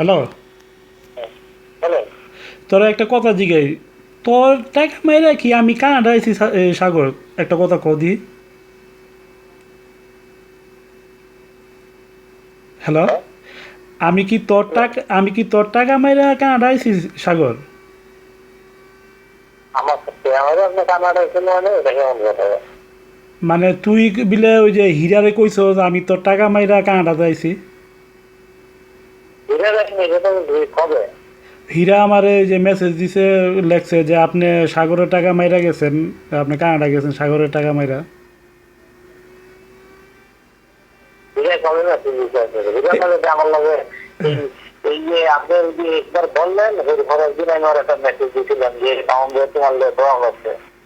Hello তোর একটা কথা জিগাই তোর টাকা মাইরা কি আমি কানাডা আইছি সাগর একটা কথা কদি হ্যালো আমি কি তোর টাকা আমি কি তোর টাকা মাইরা কানাডা আইছি সাগর কানাডা মানে মানে তুই বিলে ওই যে হিরারে কইছ আমি তোর টাকা মাইরা কানাডাতে আইছি ঘুরে দেখেন এটা তো দুই কবে হীরা আমারে যে মেসেজ দিছে লেখছে যে আপনি সাগরের টাকা মাইরা গেছেন আপনি কানাডা গেছেন সাগরের টাকা মাইরা। মানে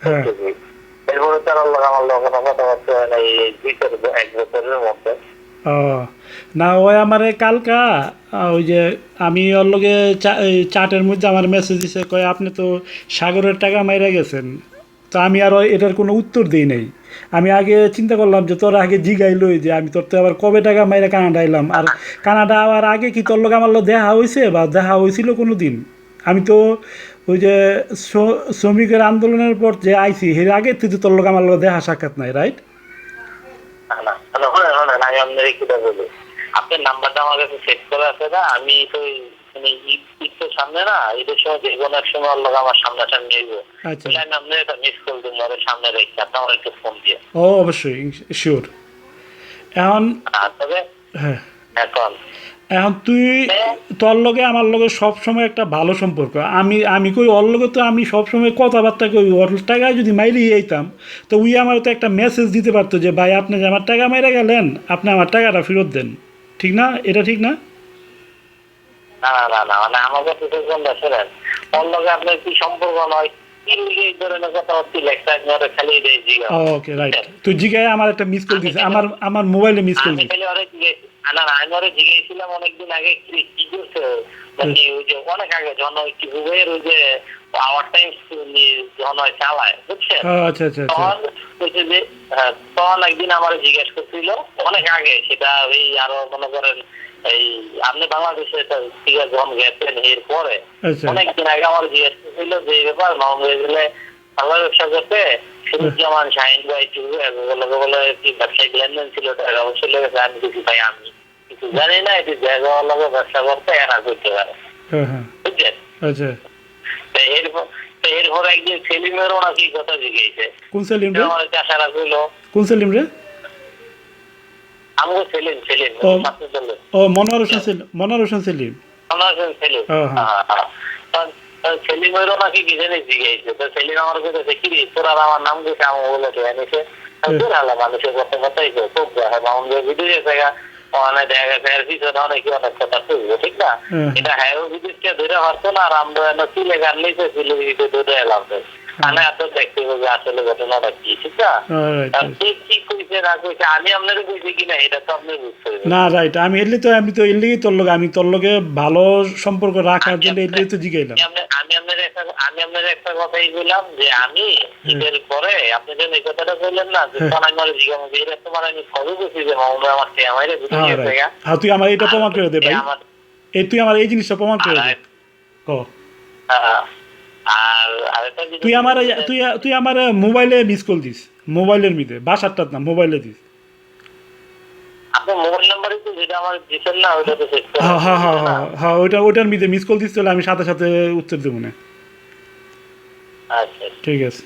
হ্যাঁ। এরপরে তার আমার লোক কথাবার্তা এক না, ওই আমারে কালকা ওই যে আমি ওর লগে চাটের মধ্যে আমার মেসেজ দিছে, কয়, আপনি তো সাগরের টাকা মাইরা গেছেন। তো আমি আর এটার কোনো উত্তর দিই নাই। আমি আগে চিন্তা করলাম যে তোর আগে জিগাইলই যে আমি তোর তো আবার কবে টাকা মাইরা কানাডা এলাম আর কানাডা আবার আগে কি তোর লগে আমার লগে দেখা হয়েছে বা দেখা হয়েছিল কোনো দিন আমি তো ওই যে শ্র- শ্রমিকের আন্দোলনের পর যে আইছি, এর আগে তুই তোর লগে আমার লগে দেখা সাক্ষাৎ নাই রাইট না আপনার নাম্বারটা আমার কাছে সেভ করে আছে না আমি তো মানে ঈদ তো সামনে না ঈদের সময় যে কোনো এক সময় লোক আমার সামনাসামনি আইব আচ্ছা। আমি আপনার একটা মিস কল দিন ওর সামনে রেখে আপনি আমার একটু ফোন দিয়ে। ও অবশ্যই শিওর এখন আর তবে হ্যাঁ। এখন এখন তুই তোর লগে আমার লগে সব সময় একটা ভালো সম্পর্ক। আমি আমি কই ওর লগে তো আমি সব সময় কথাবার্তা কই। ওর টাকায় যদি মাইরে আইতাম তো উই আমার তো একটা মেসেজ দিতে পারতো যে ভাই আপনি যে আমার টাকা মাইরে গেলেন আপনি আমার টাকাটা ফেরত দেন। ঠিক না? এটা ঠিক না? না না না না মানে আমার আপনার কি সম্পর্ক নয়? ওকে রাইট তুই জিগায়। একটা মিস কল দিছে। মোবাইলে মিস কল আমি দিছে। খালি না না আমি ওরে জিজ্ঞেসছিলাম অনেকদিন আগে। কি কি করছে মানে ওই যে অনেক আগে যখন ওই যে আওয়ার টাইম যখন চালায় বুঝছেন? আচ্ছা আচ্ছা আচ্ছা। হচ্ছে যে হ্যাঁ, তখন একদিন আমার জিজ্ঞেস করছিল অনেক আগে সেটা এই আরও মনে করেন এই আপনি বাংলাদেশে যখন গেছেন এর পরে আচ্ছা। অনেকদিন আগে আমার জিজ্ঞেস করছিল যে এই ব্যাপার বাংলা ব্যবসা করতে? সুরুজ্জামান শাহিন ভাই বলে বলে কি ব্যবসায়িক লেনদেন ছিল টাকা অবশ্যই লেগেছে আমি কিছু ভাই আমি কিছু জানি না এটি জায়গা লগে ব্যবসা করতে এরা করতে পারে। হ্যাঁ হ্যাঁ। বুঝছেন আচ্ছা। এরপর এরপর একদিন সেলিমেরও নাকি কথা জিজ্ঞেসে কোন সেলিম রে? আমার চাষা রাখল কোন সেলিম রে? আমাকে সেলিম সেলিম ও। ছাত্র দলের। ও মনোয়ার হোসেন সেলিম মনোয়ার হোসেন সেলিম। আমার কাছে সেলিম। হ্যাঁ। হ্যাঁ, হ্যাঁ। সেলিমেরও নাকি কি জানি তো সেলিম আমার কাছে কি রে তোর আর আমার নাম দিয়েছে আমি বলে তোর হালা মানুষের কথা কথাই তো খুব দেখে ভিডিও অনেক দেখা গেছে পিছনে অনেকে অনেক কথা শুনব ঠিক না? এটা হ্যাঁ বিদেশকে ধরে পারতো না আর আমরা চিলে গান নিয়েছে চিলে ধরে এলাম। মানে এত দেখতে হবে আসলে ঘটনাটা কি ঠিক না কে কইছে না কইছে আমি আপনাদের কইছি কিনা এটা তো আপনি বুঝতে না রাইট আমি এলি তো আমি তো এলি তোর লগে আমি তোর লগে ভালো সম্পর্ক রাখার জন্য এলি তো জিগাইলাম। আমি আপনার- একটা আমি আপনার একটা কথাই বললাম যে আমি ঈদের পরে আপনি যখন এই কথাটা বললেন না যে। তখন আমি জিজ্ঞাসা এটা তোমার আমি যে মামুন আমার সে আমার হ্যাঁ। হ্যাঁ তুই আমার এটা প্রমাণ করে দে ভাই। এই তুই আমার এই জিনিসটা প্রমাণ করে দে। হ্যাঁ, তুই আমার তুই তুই আমার মোবাইলে মিস কল দিস। মোবাইলের মিদে বাসারটার না মোবাইলে দিস। আপনার মোবাইল নাম্বারই তো যেটা আমার দিচ্ছেন না ওইটা তো চেক হ্যাঁ হ্যাঁ হ্যাঁ হ্যাঁ হ্যাঁ ওইটা ওইটার মিতে মিস কল দিস তাহলে আমি সাথে সাথে উত্তর দেবো না। আচ্ছা। ঠিক আছে।